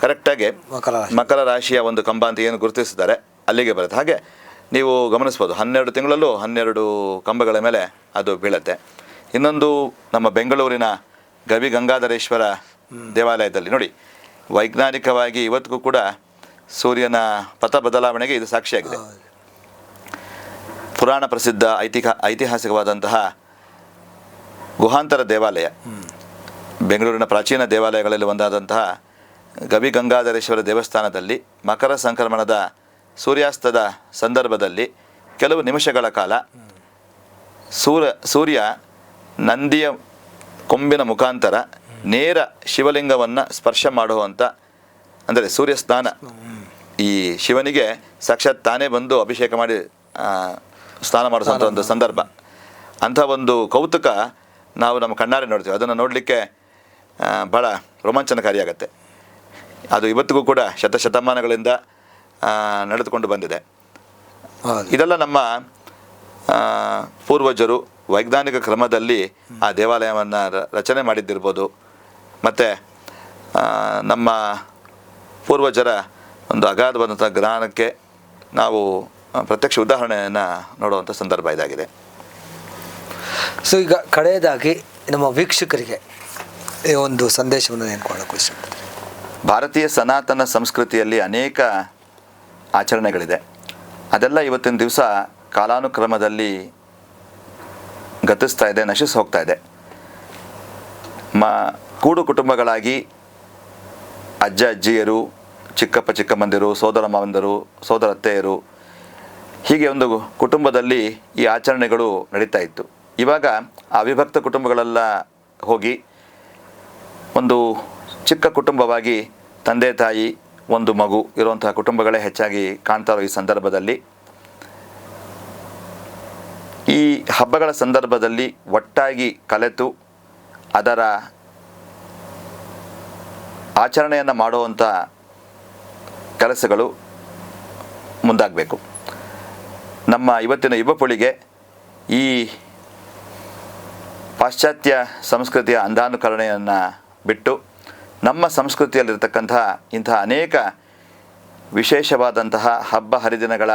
S2: ಕರೆಕ್ಟಾಗಿ
S1: ಮಕರ
S2: ಮಕರ ರಾಶಿಯ ಒಂದು ಕಂಬ ಅಂತ ಏನು ಗುರುತಿಸಿದ್ದಾರೆ ಅಲ್ಲಿಗೆ ಬರುತ್ತೆ. ಹಾಗೆ ನೀವು ಗಮನಿಸ್ಬೋದು ಹನ್ನೆರಡು ತಿಂಗಳಲ್ಲೂ ಹನ್ನೆರಡು ಕಂಬಗಳ ಮೇಲೆ ಅದು ಬೀಳುತ್ತೆ. ಇನ್ನೊಂದು ನಮ್ಮ ಬೆಂಗಳೂರಿನ ಗವಿ ಗಂಗಾಧರೇಶ್ವರ ದೇವಾಲಯದಲ್ಲಿ ನೋಡಿ, ವೈಜ್ಞಾನಿಕವಾಗಿ ಇವತ್ತಿಗೂ ಕೂಡ ಸೂರ್ಯನ ಪಥ ಬದಲಾವಣೆಗೆ ಇದು ಸಾಕ್ಷಿಯಾಗಿದೆ. ಪುರಾಣ ಪ್ರಸಿದ್ಧ ಐತಿಹ, ಐತಿಹಾಸಿಕವಾದಂತಹ ಗುಹಾಂತರ ದೇವಾಲಯ, ಬೆಂಗಳೂರಿನ ಪ್ರಾಚೀನ ದೇವಾಲಯಗಳಲ್ಲಿ ಒಂದಾದಂತಹ ಗವಿ ಗಂಗಾಧರೇಶ್ವರ ದೇವಸ್ಥಾನದಲ್ಲಿ ಮಕರ ಸಂಕ್ರಮಣದ ಸೂರ್ಯಾಸ್ತದ ಸಂದರ್ಭದಲ್ಲಿ ಕೆಲವು ನಿಮಿಷಗಳ ಕಾಲ ಸೂರ, ಸೂರ್ಯ ನಂದಿಯ ಕೊಂಬಿನ ಮುಖಾಂತರ ನೇರ ಶಿವಲಿಂಗವನ್ನು ಸ್ಪರ್ಶ ಮಾಡುವಂಥ ಅಂದರೆ ಸೂರ್ಯ ಸ್ನಾನ ಈ ಶಿವನಿಗೆ ಸಾಕ್ಷಾತ್ ತಾನೇ ಬಂದು ಅಭಿಷೇಕ ಮಾಡಿ ಸ್ನಾನ ಮಾಡಿಸುವಂಥ ಒಂದು ಸಂದರ್ಭ. ಅಂಥ ಒಂದು ಕೌತುಕ ನಾವು ನಮ್ಮ ಕಣ್ಣಾರೆ ನೋಡ್ತೀವಿ. ಅದನ್ನು ನೋಡಲಿಕ್ಕೆ ಭಾಳ ರೋಮಾಂಚನಕಾರಿಯಾಗತ್ತೆ ಅದು ಇವತ್ತಿಗೂ ಕೂಡ ಶತಶತಮಾನಗಳಿಂದ ನಡೆದುಕೊಂಡು ಬಂದಿದೆ. ಇದೆಲ್ಲ ನಮ್ಮ ಪೂರ್ವಜರು ವೈಜ್ಞಾನಿಕ ಕ್ರಮದಲ್ಲಿ ಆ ದೇವಾಲಯವನ್ನು ರಚನೆ ಮಾಡಿದ್ದಿರ್ಬೋದು. ಮತ್ತು ನಮ್ಮ ಪೂರ್ವಜರ ಒಂದು ಅಗಾಧವಾದಂಥ ಜ್ಞಾನಕ್ಕೆ ನಾವು ಪ್ರತ್ಯಕ್ಷ ಉದಾಹರಣೆಯನ್ನು ನೋಡುವಂಥ ಸಂದರ್ಭ ಇದಾಗಿದೆ.
S1: ಸೊ ಈಗ ಕಡೆಯದಾಗಿ ನಮ್ಮ ವೀಕ್ಷಕರಿಗೆ ಈ ಒಂದು ಸಂದೇಶವನ್ನು ಏನು ಕೊಡೋಕೆ ಇಷ್ಟಪಡ್ತೀನಿ
S2: ಭಾರತೀಯ ಸನಾತನ ಸಂಸ್ಕೃತಿಯಲ್ಲಿ ಅನೇಕ ಆಚರಣೆಗಳಿದೆ. ಅದೆಲ್ಲ ಇವತ್ತಿನ ದಿವಸ ಕಾಲಾನುಕ್ರಮದಲ್ಲಿ ಗತಿಸ್ತಾ ಇದೆ, ನಶಿಸಿ ಹೋಗ್ತಾ ಇದೆ. ಮ, ಕೂಡು ಕುಟುಂಬಗಳಾಗಿ ಅಜ್ಜ, ಅಜ್ಜಿಯರು, ಚಿಕ್ಕಪ್ಪ, ಚಿಕ್ಕಮ್ಮಂದಿರು, ಸೋದರ ಮಾವಂದರು, ಸೋದರ ಅತ್ತೆಯರು, ಹೀಗೆ ಒಂದು ಕುಟುಂಬದಲ್ಲಿ ಈ ಆಚರಣೆಗಳು ನಡೀತಾ ಇತ್ತು. ಇವಾಗ ಅವಿಭಕ್ತ ಕುಟುಂಬಗಳೆಲ್ಲ ಹೋಗಿ ಒಂದು ಚಿಕ್ಕ ಕುಟುಂಬವಾಗಿ ತಂದೆ, ತಾಯಿ ಒಂದು ಮಗು ಇರುವಂತಹ ಕುಟುಂಬಗಳೇ ಹೆಚ್ಚಾಗಿ ಕಾಣ್ತಾ ಇರೋ ಈ ಸಂದರ್ಭದಲ್ಲಿ. ಈ ಹಬ್ಬಗಳ ಸಂದರ್ಭದಲ್ಲಿ ಒಟ್ಟಾಗಿ ಕಲೆತು ಅದರ ಆಚರಣೆಯನ್ನು ಮಾಡುವಂಥ ಕೆಲಸಗಳು ಮುಂದಾಗಬೇಕು. ನಮ್ಮ ಇವತ್ತಿನ ಯುವ ಪೀಳಿಗೆ ಈ ಪಾಶ್ಚಾತ್ಯ ಸಂಸ್ಕೃತಿಯ ಅಂಧಾನುಕರಣೆಯನ್ನು ಬಿಟ್ಟು ನಮ್ಮ ಸಂಸ್ಕೃತಿಯಲ್ಲಿರ್ತಕ್ಕಂತಹ ಇಂತಹ ಅನೇಕ ವಿಶೇಷವಾದಂತಹ ಹಬ್ಬ ಹರಿದಿನಗಳ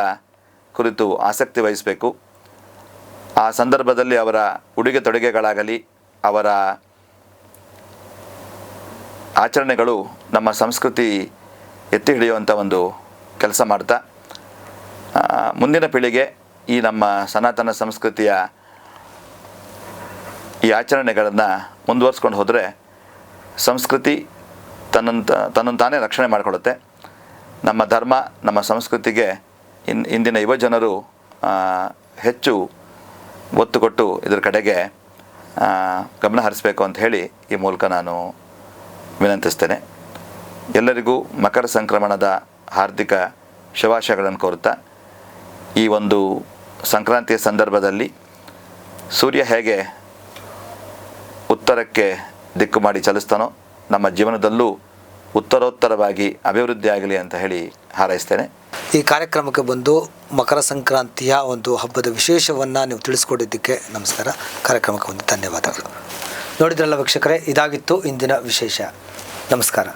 S2: ಕುರಿತು ಆಸಕ್ತಿ ವಹಿಸಬೇಕು. ಆ ಸಂದರ್ಭದಲ್ಲಿ ಅವರ ಉಡುಗೆ ತೊಡುಗೆಗಳಾಗಲಿ, ಅವರ ಆಚರಣೆಗಳು ನಮ್ಮ ಸಂಸ್ಕೃತಿ ಎತ್ತಿ ಹಿಡಿಯುವಂಥ ಒಂದು ಕೆಲಸ ಮಾಡ್ತಾ. ಮುಂದಿನ ಪೀಳಿಗೆ ಈ ನಮ್ಮ ಸನಾತನ ಸಂಸ್ಕೃತಿಯ ಈ ಆಚರಣೆಗಳನ್ನು ಮುಂದುವರಿಸ್ಕೊಂಡು ಹೋದರೆ ಸಂಸ್ಕೃತಿ ತನ್ನಂತ ತನ್ನನ್ನು ತಾನೇ ರಕ್ಷಣೆ ಮಾಡಿಕೊಳ್ಳುತ್ತೆ. ನಮ್ಮ ಧರ್ಮ, ನಮ್ಮ ಸಂಸ್ಕೃತಿಗೆ ಇನ್, ಇಂದಿನ ಯುವಜನರು ಜನರು ಹೆಚ್ಚು ಒತ್ತು ಕೊಟ್ಟು ಇದರ ಕಡೆಗೆ ಗಮನ ಹರಿಸಬೇಕು ಅಂತ ಹೇಳಿ ಈ ಮೂಲಕ ನಾನು ವಿನಂತಿಸ್ತೇನೆ. ಎಲ್ಲರಿಗೂ ಮಕರ ಸಂಕ್ರಮಣದ ಹಾರ್ದಿಕ ಶುಭಾಶಯಗಳನ್ನು ಕೋರುತ್ತಾ, ಈ ಒಂದು ಸಂಕ್ರಾಂತಿಯ ಸಂದರ್ಭದಲ್ಲಿ ಸೂರ್ಯ ಹೇಗೆ ಉತ್ತರಕ್ಕೆ ದಿಕ್ಕು ಮಾಡಿ ಚಲಿಸ್ತಾನೋ ನಮ್ಮ ಜೀವನದಲ್ಲೂ ಉತ್ತರೋತ್ತರವಾಗಿ ಅಭಿವೃದ್ಧಿ ಆಗಲಿ ಅಂತ ಹೇಳಿ ಹಾರೈಸ್ತೇನೆ.
S1: ಈ ಕಾರ್ಯಕ್ರಮಕ್ಕೆ ಬಂದು ಮಕರ ಸಂಕ್ರಾಂತಿಯ ಒಂದು ಹಬ್ಬದ ವಿಶೇಷವನ್ನು ನೀವು ತಿಳಿಸ್ಕೊಟ್ಟಿದ್ದಕ್ಕೆ ನಮಸ್ಕಾರ. ಕಾರ್ಯಕ್ರಮಕ್ಕೆ ಬಂದು ಧನ್ಯವಾದಗಳು. ನೋಡಿದ್ರಲ್ಲ ವೀಕ್ಷಕರೇ, ಇದಾಗಿತ್ತು ಇಂದಿನ ವಿಶೇಷ. ನಮಸ್ಕಾರ.